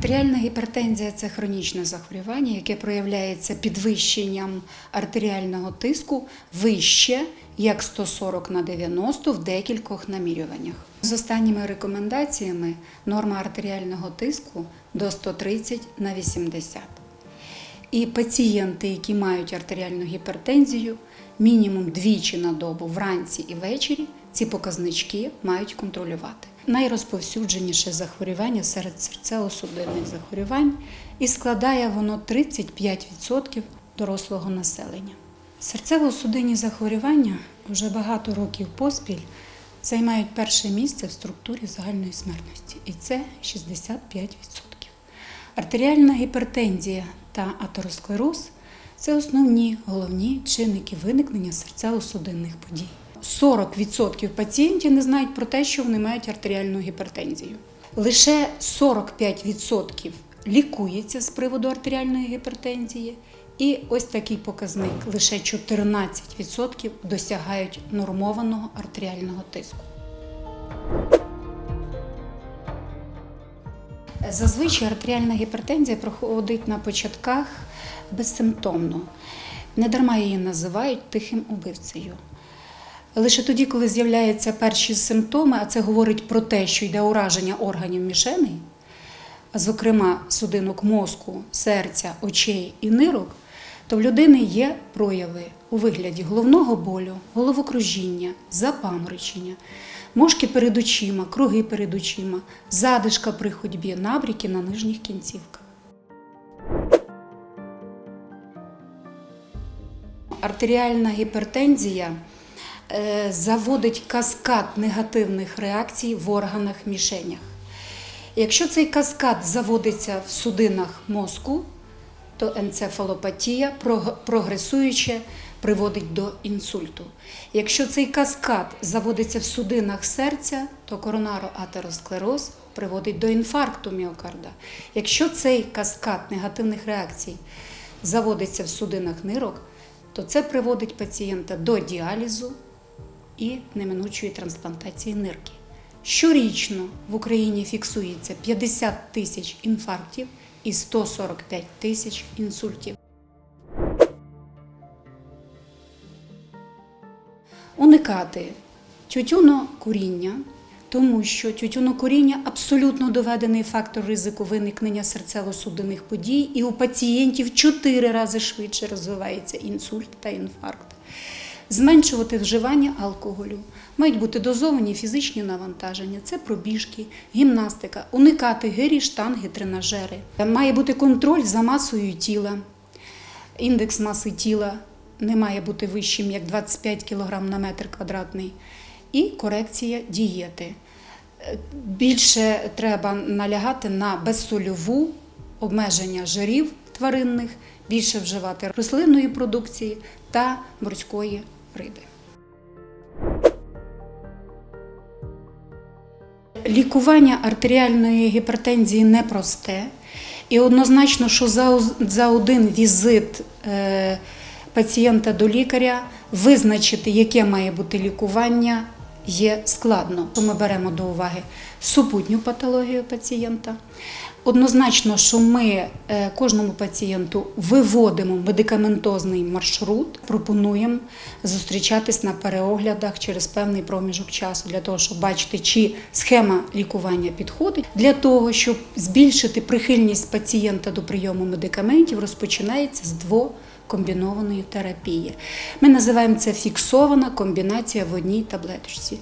Артеріальна гіпертензія це хронічне захворювання, яке проявляється підвищенням артеріального тиску вище як 140 на 90 в декількох намірюваннях. З останніми рекомендаціями норма артеріального тиску до 130 на 80. І пацієнти, які мають артеріальну гіпертензію, мінімум двічі на добу вранці і ввечері ці показнички мають контролювати. Найрозповсюдженіше захворювання серед серцево-судинних захворювань і складає воно 35% дорослого населення. Серцево-судинні захворювання вже багато років поспіль займають перше місце в структурі загальної смертності, і це 65%. Артеріальна гіпертензія та атеросклероз це основні головні чинники виникнення серцево-судинних подій. 40% пацієнтів не знають про те, що вони мають артеріальну гіпертензію. Лише 45% лікується з приводу артеріальної гіпертензії, і ось такий показник: лише 14% досягають нормованого артеріального тиску. Зазвичай артеріальна гіпертензія проходить на початках безсимптомно. Недарма її називають тихим убивцею. Лише тоді, коли з'являються перші симптоми, а це говорить про те, що йде ураження органів мішеней, зокрема судинок мозку, серця, очей і нирок, то в людини є прояви у вигляді головного болю, головокружіння, запаморочення, мошки перед очима, круги перед очима, задишка при ходьбі, набріки на нижніх кінцівках. Артеріальна гіпертензія заводить каскад негативних реакцій в органах мішенях. Якщо цей каскад заводиться в судинах мозку, то енцефалопатія прог- прогресуюче приводить до інсульту. Якщо цей каскад заводиться в судинах серця, то коронароатеросклероз приводить до інфаркту міокарда. Якщо цей каскад негативних реакцій заводиться в судинах нирок, то це приводить пацієнта до діалізу і неминучої трансплантації нирки. Щорічно в Україні фіксується 50 тисяч інфарктів і 145 тисяч інсультів. Уникати тютюнокуріння, тому що тютюнокуріння абсолютно доведений фактор ризику виникнення серцево-судинних подій, і у пацієнтів чотири рази швидше розвивається інсульт та інфаркт. Зменшувати вживання алкоголю, мають бути дозовані фізичні навантаження, це пробіжки, гімнастика, уникати гирі, штанги, тренажери. Має бути контроль за масою тіла. Індекс маси тіла не має бути вищим, як 25 кг на метр квадратний. І корекція дієти. Більше треба налягати на безсольову обмеження жирів тваринних, більше вживати рослинної продукції та морської риби. Лікування артеріальної гіпертензії непросте. І однозначно, що за, за один візит е, пацієнта до лікаря визначити, яке має бути лікування, є складно. Ми беремо до уваги супутню патологію пацієнта. Однозначно, що ми е, кожному пацієнту виводимо медикаментозний маршрут, пропонуємо зустрічатись на переоглядах через певний проміжок часу для того, щоб бачити, чи схема лікування підходить. Для того, щоб збільшити прихильність пацієнта до прийому медикаментів, розпочинається з двокомбінованої терапії. Ми називаємо це фіксована комбінація в одній таблеточці.